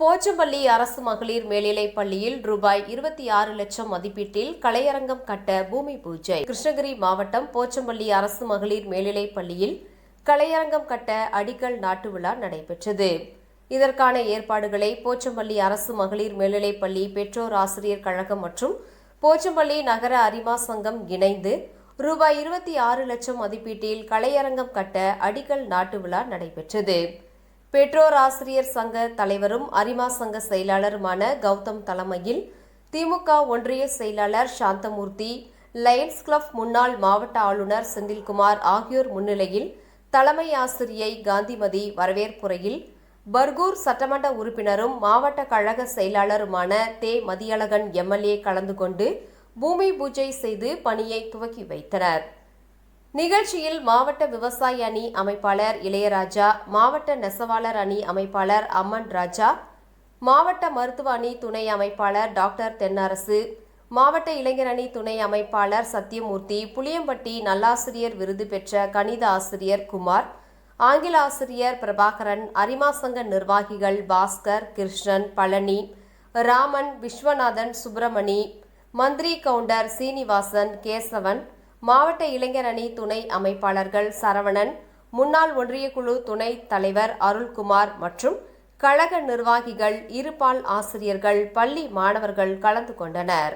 போச்சம்பள்ளி அரசு மகளிர் மேல்நிலைப் பள்ளியில் ரூபாய் இருபத்தி ஆறு லட்சம் மதிப்பீட்டில் கலையரங்கம் கட்ட பூமி பூஜை. கிருஷ்ணகிரி மாவட்டம் போச்சம்பள்ளி அரசு மகளிர் மேல்நிலைப் பள்ளியில் கலையரங்கம் கட்ட அடிக்கல் நாட்டு விழா நடைபெற்றது. இதற்கான ஏற்பாடுகளை போச்சம்பள்ளி அரசு மகளிர் மேல்நிலைப் பள்ளி பெற்றோர் ஆசிரியர் கழகம் மற்றும் போச்சம்பள்ளி நகர அரிமா சங்கம் இணைந்து ரூபாய் இருபத்தி ஆறு லட்சம் மதிப்பீட்டில் கலையரங்கம் கட்ட அடிக்கல் நாட்டு விழா நடைபெற்றது. பெற்றோர் ஆசிரியர் சங்க தலைவரும் அரிமா சங்க செயலாளருமான கௌதம் தலைமையில் திமுக ஒன்றிய செயலாளர் சாந்தமூர்த்தி லயன்ஸ் கிளப் முன்னாள் மாவட்ட ஆளுநர் செந்தில்குமார் ஆகியோர் முன்னிலையில் தலைமை ஆசிரியை காந்திமதி வரவேற்புரையில் பர்கூர் சட்டமன்ற உறுப்பினரும் மாவட்ட கழக செயலாளருமான தே. மதியழகன் எம்எல்ஏ கலந்து கொண்டு பூமி பூஜை செய்து பணியை துவக்கி வைத்தனர். நிகழ்ச்சியில் மாவட்ட விவசாய அணி அமைப்பாளர் இளையராஜா மாவட்ட நெசவாளர் அணி அமைப்பாளர் அம்மன் ராஜா மாவட்ட மருத்துவ அணி துணை அமைப்பாளர் டாக்டர் தென்னரசு மாவட்ட இளைஞர் அணி துணை அமைப்பாளர் சத்யமூர்த்தி புளியம்பட்டி நல்லாசிரியர் விருது பெற்ற கணித ஆசிரியர் குமார் ஆங்கில ஆசிரியர் பிரபாகரன் அரிமாசங்க நிர்வாகிகள் பாஸ்கர் கிருஷ்ணன் பழனி ராமன் விஸ்வநாதன் சுப்பிரமணி மந்திரி கவுண்டர் சீனிவாசன் கேசவன் மாவட்ட இளைஞர் அணி துணை அமைப்பாளர்கள் சரவணன் முன்னாள் ஒன்றியக்குழு துணைத் தலைவர் அருள்குமார் மற்றும் கழக நிர்வாகிகள் இருபால் ஆசிரியர்கள் பள்ளி மாணவர்கள் கலந்து கொண்டனர்.